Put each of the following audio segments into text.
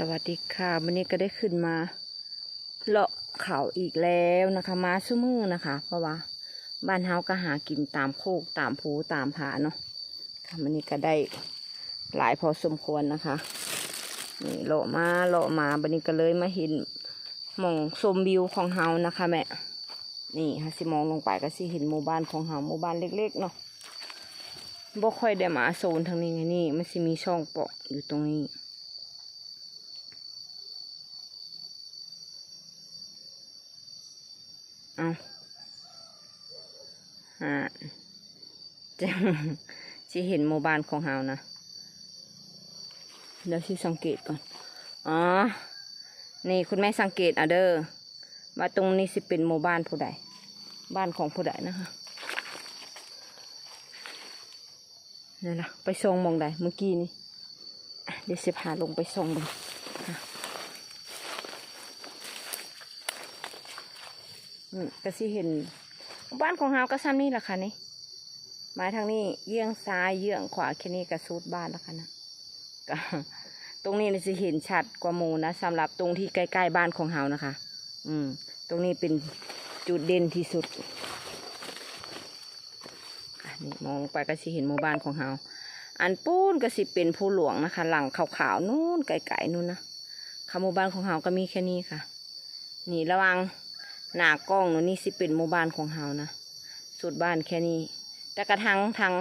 สวัสดีค่ะ วันนี้ก็ได้ขึ้นมาเลาะเขาอีกแล้วนะคะ มาชั่วมือนะคะ เพราะว่าบ้านเฮาก็หากินตามโคกตามภูตามผาเนาะค่ะวันนี้ก็ได้หลายพอสมควรนะคะ นี่เลาะมาเลาะมาบันนี้ก็เลยมาเห็นมองชมวิวของเฮานะคะแม่นี่ค่ะสิมองลงไปก็สิเห็นหมู่บ้านของเฮาหมู่บ้านเล็กๆเนาะบ่ค่อยได้มาโซนทางนี้ไงนี่มันสิมีช่องเปอกอยู่ตรงนี้ อาจะจะเห็นหมู่บ้านของเฮานะเดี๋ยวสิสังเกตก่อน อ๋อ นี่คุณแม่สังเกตอะเด้อว่าตรงนี้สิเป็นหมู่บ้านผู้ใด บ้านของผู้ใดนะคะนี่ละไปส่งมองใดเมื่อกี้นี่เดี๋ยวสิพาลงไปส่งดูค่ะอืม ก็สิเห็น บ้านของเฮาก็ซ้ำนี่แหละค่ะนี่หมายทางนี้เยื่องซ้ายเยื่องขวาแค่นี้ก็ซูดบ้านแล้วค่ะนะก็ตรงนี้นี่สิเห็นชัดกว่ามูนะสำหรับตรงที่ใกล้ๆบ้านของเฮานะคะ อืม ตรงนี้เป็นจุดเด่นที่สุดอนี่มองลงไปก็สิเห็นหมู่บ้านของเฮาอันปูนก็สิเป็นผู้หลวงนะคะ หลังขาวๆนู่นไกลๆนู่นนะค่ะหมู่บ้านของเฮาก็มีแค่นี้ค่ะ นี่ระวัง หน้ากล้องนี่สิเป็นหมู่บ้านของเฮานะสุดบ้านแค่นี้ แต่กระทั่งทาง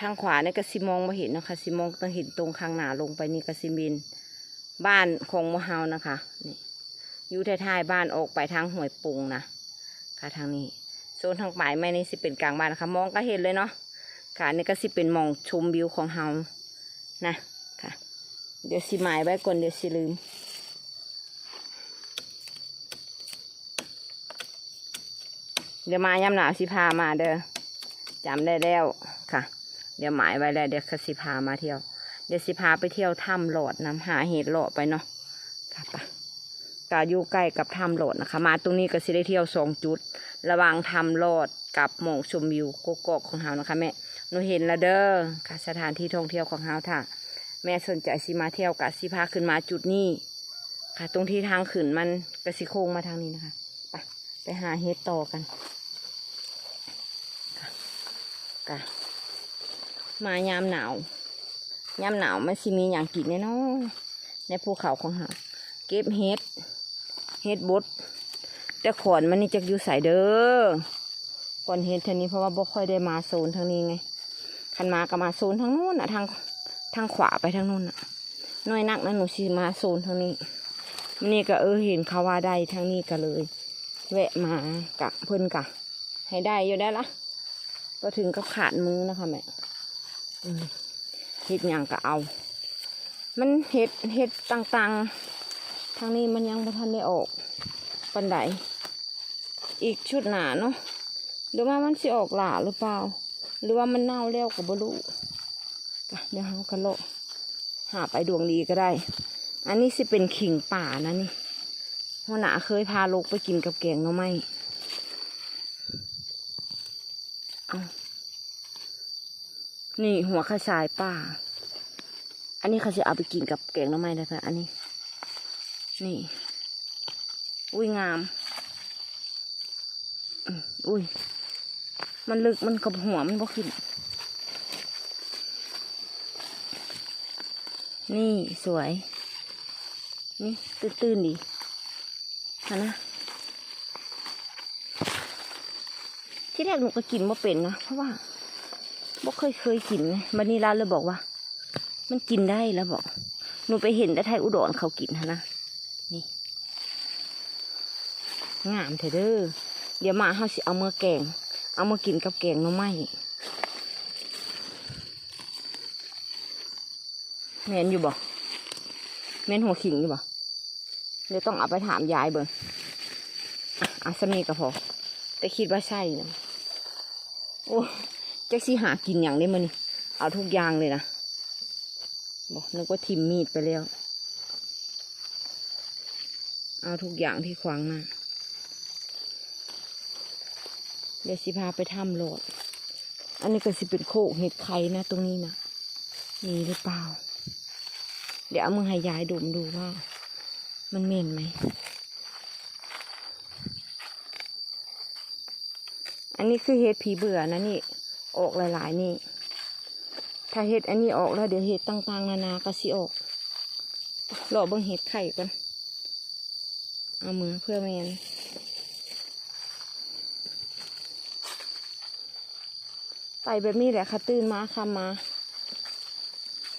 ทางขวาเนี่ยก็สิมองมาเห็นนะคะสิมองต้องเห็นตรงข้างหน้าลงไปนี่ก็สิบินบ้านของหมเฮานะคะนี่อยู่ท้ายๆบ้านออกไปทางห้วยปุงนะค่ะทางนี้โซนทางปลายไม่นี่สิเป็นกลางบ้านนะคะมองก็เห็นเลยเนาะค่ะนี่ก็สิเป็นมองชมวิวของเฮานะค่ะ เดี๋ยวสิหมายไว้ก่อนเดี๋ยวสิลืม เดี๋ยวมายามหนาวสิพามาเด้อจำได้แล้วค่ะ เดี๋ยวหมายไว้แล้วเดี๋ยวเขาสิพามาเที่ยว เดี๋ยวสิพาไปเที่ยวถ้ำหลอดน้ำหาเห็ดหลอดไปเนาะค่ะปะกาอยู่ใกล้กับถ้ำหลอดนะคะ มาตรงนี้ก็สิได้เที่ยวสองจุด ระหว่างถ้ำหลอดกับหมองชมวิวโกโกอกของเฮานะคะแม่หนูเห็นแล้วเด้อค่ะสถานที่ท่องเที่ยวของเฮาถ้าแม่สนใจสิมาเที่ยวกะสิพาขึ้นมาจุดนี้ค่ะ ตรงที่ทางขึ้นมันกระสิโค้งมาทางนี้นะคะไปไปหาเห็ดต่อกัน กะมายามหนาวยามหนาวมันสิมีอย่างกินแน่นอนในภูเขาของเราเก็บเห็ดเห็ดบดแต่ขอนมันนี่จะอยู่ใส่เด้อก่อนเห็ดทางนี้เพราะว่าบ่ค่อยได้มาโซนทางนี้ไงคันมาก็มาโซนทางนู้นอะทางทางขวาไปทางนู้นอะน้อยนักนะหนูสิมาโซนทางนี้มันนี่ก็เออเห็นเขาว่าได้ทางนี้ก็เลย แวะมากะเพิ่นกะ ให้ได้อยู่ได้ละ ก็ถึงกับขาดมือนะคะแม่อืมเห็ดหยังก็เอา มันเห็ดเห็ดต่างๆ ทางนี้มันยังบ่ทันได้ออกปันไดอีกชุดหนาเนาะหรือว่ามันสิออกหล่าหรือเปล่า หรือว่ามันเน่าแล้วกับบลูจ้ะเดี๋ยวหากันโลาะหาไปดวงดีก็ได้ อันนี้สิเป็นขิงป่านะนี่หัวหน้าเคยพาลูกไปกินกับแกงหน่อไม้ เอา นี่หัวข้าชายป่าอันนี้เขาจะเอาไปกินกับแกงหน้ำไม้นะคะอันนี้ นี่ อุ้ยงาม อุ้ย มันลึกมันกับหัวมันบ่ขึ้น นี่สวย นี่ตื้นๆดีฮะนะที่แรกหนูก็กินบ่เป็นนะเพราะว่า บ่เคยเคยกินบันนี้ร้านเลยบอกว่า มันกินได้แล้วบอกหนูไปเห็นแต่ไทยอุดรเขากินนะ นี่ งามเถอะเด้อ เดี๋ยวมาเฮาสิเอามาแกง เอามากินกับแกงหน่อไม้แมนอยู่บ่แมนหัวขิงอยู่บ่เดี๋ยวต้องเอาไปถามยายเบิ่งอะอาสมีก็พอแต่คิดว่าใช่นะโอ้ แจ็คซี่หากินอย่างนี้มันนี่เอาทุกอย่างเลยนะบอกนึกว่าทิมมีดไปแล้ว เอาทุกอย่างที่ขวางหน้าเดี๋ยวสิพาไปถ้ำโหลด อันนี้ก็สิเป็นโคกเห็ดไข่นะ ตรงนี้นะมีหรือเปล่า เดี๋ยวเอามือให้ยายดมดูว่า มันเหม็นไหม อันนี้คือเห็ดผีเบื่อนะนี่ ออกหลายๆนี่ ถ้าเห็ดอันนี้ออกแล้วเดี๋ยวเห็ดต่างๆ นานาก็สิออกรอเบิ่งเห็ดไข่ก่อนเอามือเพื่อแมนไปแบบนี้แหละค่ะตื่นมาค่ะมา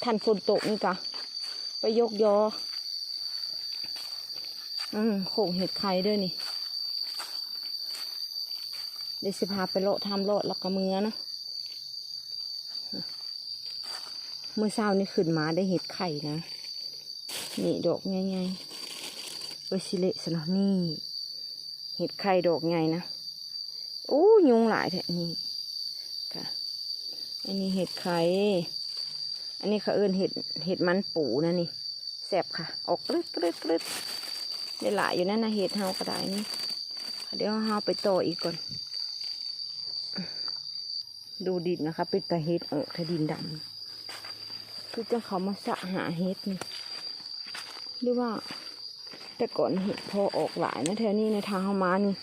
ทันฝนตกนี่กะไปยกยอ อืมโขงเห็ดไข่ด้วยนี่ เดี๋ยวสิพาไปโลดทำโลดแล้วก็มือนะ เมื่อเช้านี่ขึ้นมาได้เห็ดไข่นะ นี่ดอกใหญ่ๆเออสิเลสนอนี่ เห็ดไข่ดอกใหญ่นะอู้ยุงหลายแท้นี่ค่ะ อันนี้เห็ดไข่ อันนี้เขาเอิ้นเห็ดเห็ดมันปูนะนี่แซ่บค่ะ ออกกรึดกรึดกรึดได้หลายอยู่นั่นนะเห็ดเฮาก็ไดนี่เดี๋ยวเฮาไปต่ออีกก่อน ดูดินนะคะ เป็นตาเห็ดเออถ้าดินดำ คือจะเขามาสะหาเห็ดนี่หรือว่า แต่ก่อนเห็ดพอออกหลายนะแถวนี้ในทางเขามานี่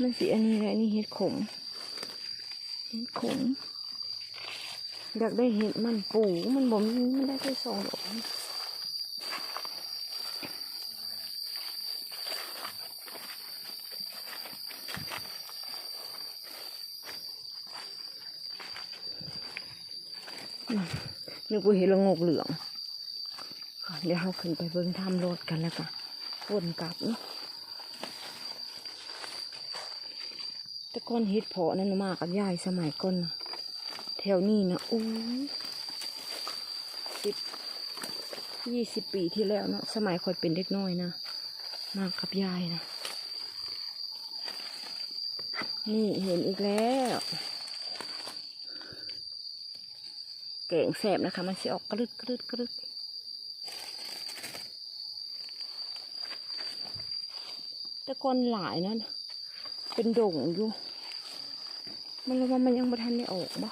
มันสีอันนี้แหละนี่เห็ดขมเห็ดขมอยากได้เห็ดมันปูมันบ่มมันได้แค่สองดอก นึกว่าเห็ดละงกเหลืองเดี๋ยวเราขึ้นไปเบิ้งทำรถกันแล้วกันวนกลับเนาะแต่ก้อนเห็ดเพาะนั่นมากับยายสมัยก่อนนะแถวนี้นะอู้สิบยี่สิบปีที่แล้วเนาะสมัยคอยเป็นเด็กน้อยนะมากับยายนะนี่เห็นอีกแล้ว แกงแสบนะคะ มันสิออกกรึดกรึดกรึดแต่ก่อนหลายนั่นเป็นโด่งอยู่ มันรู้ว่ามันยังไม่ทันได้ออกบ่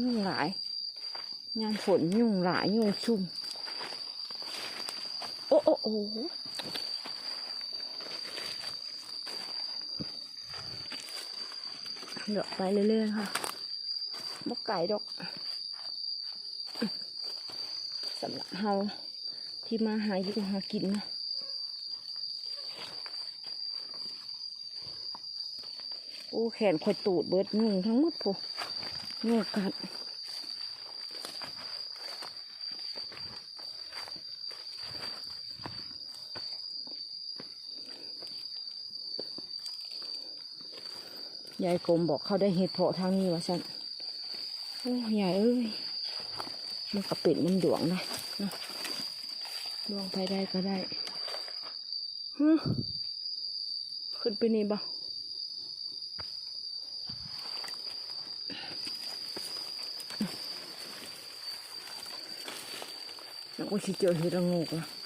ยุ่งหลายยามฝนยุ่งหลายยุ่งชุ่ม โอ้เดี๋ยวไปเรื่อยๆค่ะบกไก่ดอกสำหรับเฮาที่มาหาอยู่หากินนะโอ้แขนคอยตูดเบิดยุงทั้งหมดพูยุงกัด ยายกลมบอกเขาได้เห็ดเพาะทางนี้วะสันโอ้ยายเอ้ยมันกระปิดมันดวงนะนะดวงไปได้ก็ได้ฮึขึ้นไปนี่บ่แล้วก็สิเจอเห็ดระงกละ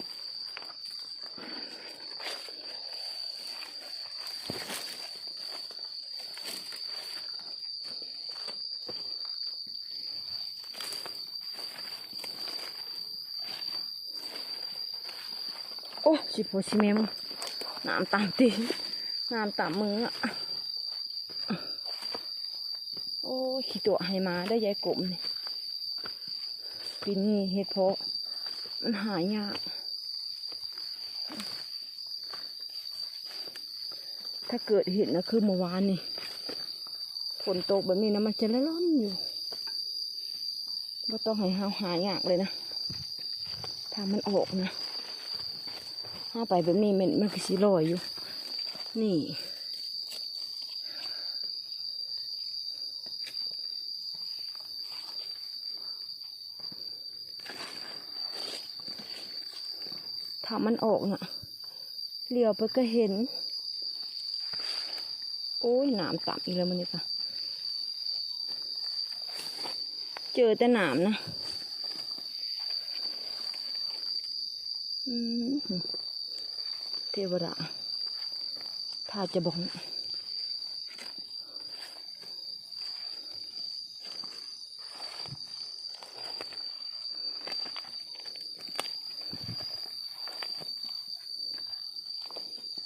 โอ้สิโพสิเมมน้ำตามตีนน้ำตามมืออะโอ้ขี้ตัวให้มาได้ยายกลมเนี่ยปีนี้เห็ดเพาะมันหายาก ถ้าเกิดเห็นนะคือเมื่อวานนี่ฝนตกแบบนี้นะมันจะละล่อนอยู่ว่าต้องให้หาหายากเลยนะถ้ามันออกนะ ห้าไปแบบนี้มันมันก็สิลอยอยู่ นี่ถ้ามันออกน่ะเหลียวไปก็เห็น โอ้ยหนามต่ำอีกแล้วมันนี่ค่ะเจอแต่หนามนะ อืม เทวดาถ้าจะบอก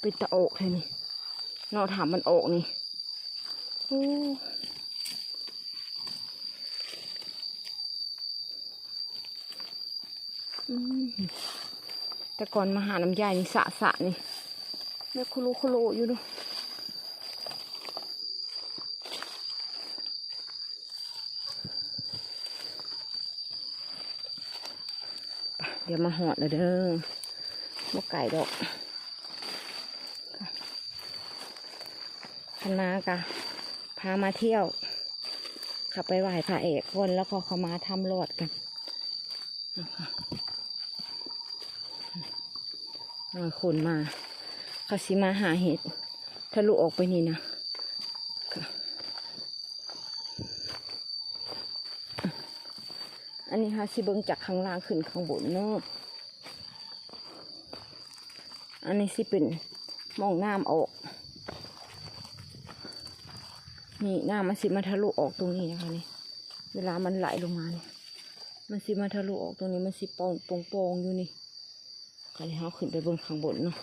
ปิดตะโอกเลยนี่นอถามมันโอกนี่โอ้อืม แต่ก่อนมาหาน้ำยายนี่สะสะนี่เม่คุโลคุโลอยู่ดูเดี๋ยวมาหอดเลยเด้อมาไก่ดอกคณะกะพามาเที่ยว ขับไปไหว้พระเอกคนแล้วก็เขามาทำรอดกันนะคะ มาคนมาเขาสิมาหาเห็ดทะลุออกไปนี่นะอันนี้ค่ะสิเบิงจากข้างล่างขึ้นข้างบนเนาะอันนี้สิเป็นมองน้ำออก นี่น้ำมันสิมาทะลุออกตรงนี้นะคะนี่ เวลามันไหลลงมาเนี่ย มันสิมาทะลุออกตรงนี้มันสิปองปองปองอยู่นี่ ก็เลยเอาขึ้นไปบนข้างบนเนาะ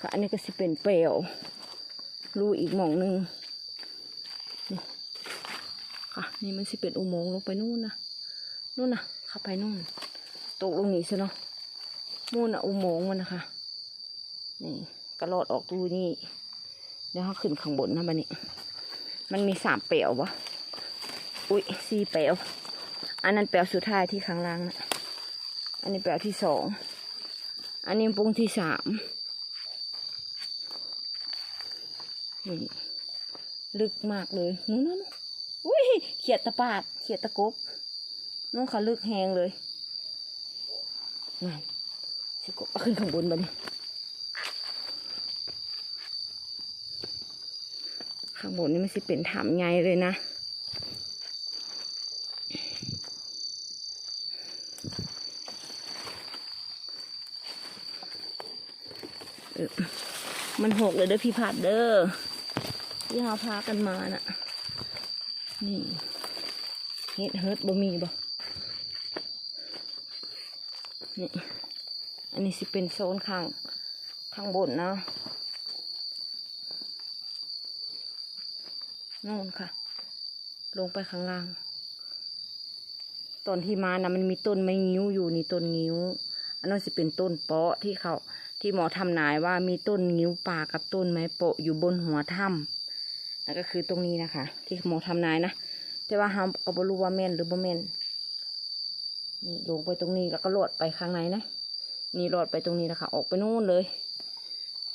ค่ะอันนี้ก็สิเป็นเปลวรูอีกหม่องหนึ่งนี่ค่ะ นี่มันสิเป็นอุโมงค์ลงไปนู่นนะนู่นนะเข้าไปนู่น ตกลงนี้ซะเนาะนู่นนะอุโมงค์มันนะคะนี่กระโดดออกตูนี่เดี๋ยวเขาขึ้นข้างบนนะบันนี้ มันมีสามเปลววะอุ้ยสี่เปลวอันนั้นเปลวสุดท้ายที่ข้างล่างนะอันนี้เปลวที่สอง อันนี้ปุงที่สามนี่ลึกมากเลยนู้นนู้นอุ้ยเขียดตะปาดเขียดตะกบนู้นเขาลึกแหงเลยนั่นสิกบขึ้นข้างบนบันนี้ข้างบนนี่มันสิเป็นถามไงเลยนะ เออ มันหกเลยเด้อพี่พัดเด้อที่เราพากันมาน่ะ นี่เฮ็ดเฮิร์บ่มีบ่นี่อันนี้สิเป็นโซนข้างข้างบนนะนู่นค่ะ ลงไปข้างล่าง ตอนที่มานะมันมีต้นไม้งิ้วอยู่นี่ต้นงิ้ว อันนั้นสิเป็นต้นเปาะที่เขา ที่หมอทำนายว่ามีต้นงิ้วป่ากับต้นไม้โปะอยู่บนหัวถ้ำนั่นก็คือตรงนี้นะคะ ที่หมอทำนายนะแต่ว่าเราก็บ่รู้ว่าแม่นหรือบ่แม่นนี่ลงไปตรงนี้แล้วก็ลอดไปข้างในนะนี่ลอดไปตรงนี้นะคะ ออกไปนู่นเลย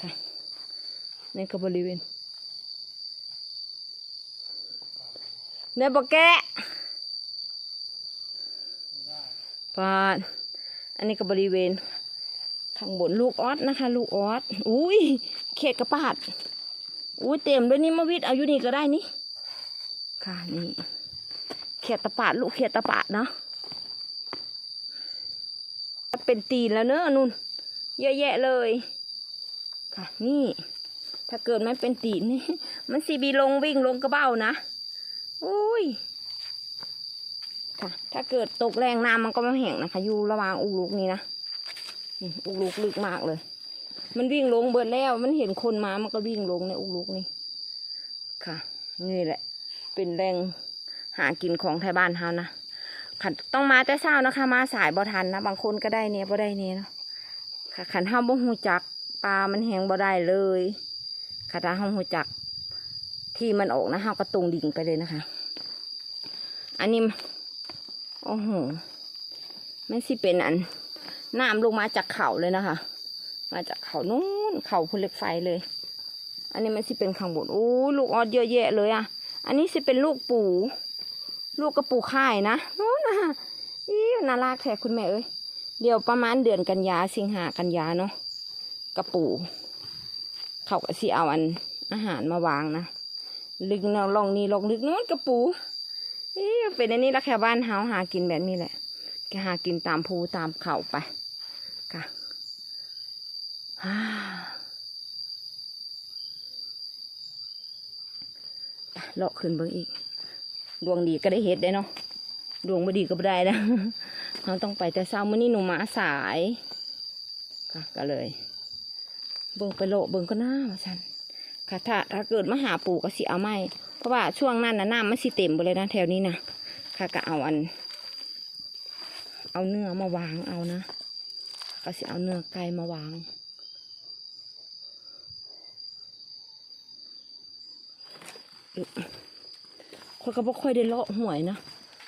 ค่ะนี่ก็บริเวณเนี่ยบอกแกะปาดอันนี้ก็บริเวณ ข้างบนลูกออสนะคะ ลูกออสอุ้ยเขตกระปาดอุ้ยเต็มด้วยนี่มาวิทย์เอาอยู่นี่ก็ได้นี่ค่ะนี่เขตตะปาดลูกเขตตะปาดเนาะเป็นตีนแล้วเนอะนุ่นเยอะแยะเลย ค่ะนี่ ถ้าเกิดมันเป็นตีนนี่มันสีบีลงวิ่งลงกระเบ้านะอุ้ยค่ะ ถ้าเกิดตกแรงน้ำมันก็ไม่แห้งนะคะ อยู่ระหว่างอุลูกนี้นะ อุกลูกลึกมากเลย มันวิ่งลงเบิดแล้ว มันเห็นคนมามันก็วิ่งลงในอุกลูกนี้ค่ะ นี่แหละ เป็นแรงหากินของไทยบ้านเฮานะขันต้องมาแต่เช้านะคะ มาสายบ่ทันนะ บางคนก็ได้เนี่ยบ่ได้เนี่ยนะค่ะขันห้าบ่หูจักปลา มันแหงบ่ได้เลยค่ะถ้าห้าหูจัก ที่มันออกนะห้าก็ตรงดิ่งไปเลยนะคะ อันนี้ โอ้โห ไม่สิเป็นอัน น้ำลงมาจากเขาเลยนะคะ มาจากเขานู้นเขาพุเหล็กไฟเลย อันนี้มันสิเป็นข้างบนโอ้ลูกออดเยอะแยะเลยอะ อันนี้สิเป็นลูกปูลูกกระปูข่ายนะนู้นนะอีน่ารักแท้คุณแม่เอ้ยเดี๋ยวประมาณเดือนกันยาสิงหากันยาเนาะกระปูเขาก็สิเอาอันอาหารมาวางนะลึกนลองนี่ลองลึกนู้นกระปูเอ๊ะเป็นอันนี้ละแค่บ้านเฮาหากินแบบนี้แหละแกหากินตามภูตามเขาไป กะเลาะขึ้นเบิ่งอีก ดวงดีก็ได้เห็ดได้เนาะ ดวงไม่ดีก็ไม่ได้นะเราต้องไปแต่เช้าเมื่อนี้หนูมาสายกะก็เลย เบิ่งไปโลเบิ่งก็น่ามาสันค่ะถ้าถ้าเกิดมาหาปู่ก็สิเอาไม่ เพราะว่าช่วงนั้นนะน้ำมันสิเต็มไปเลยนะแถวนี้นะค่ะก็เอาอัน เอาเนื้อมาวางเอานะ ก็สิเอาเนื้อไก่มาวางคนก็บ่ค่อยได้เลาะหวยนะ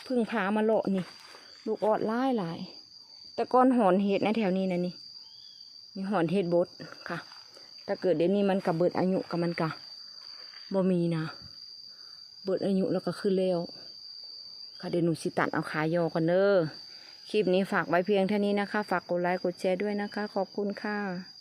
พิ่งพามาเลาะนี่ ลูกออดหลายหลาย แต่ก่อนหอนเห็ดในะแถวนี้นะนี่มีหอนเห็ดบดค่ะถ้าเกิดเดี๋ยวนี้มันกับเบิดอายุกับมันกะบ่มีนะ เบิดอายุแล้วก็ขึ้นเร็วค่ะเดี๋ยวหนูสิตัดเอาขายอกันเด้อ คลิปนี้ฝากไว้เพียงเท่านี้นะคะ ฝากกดไลค์กดแชร์ด้วยนะคะ ขอบคุณค่ะ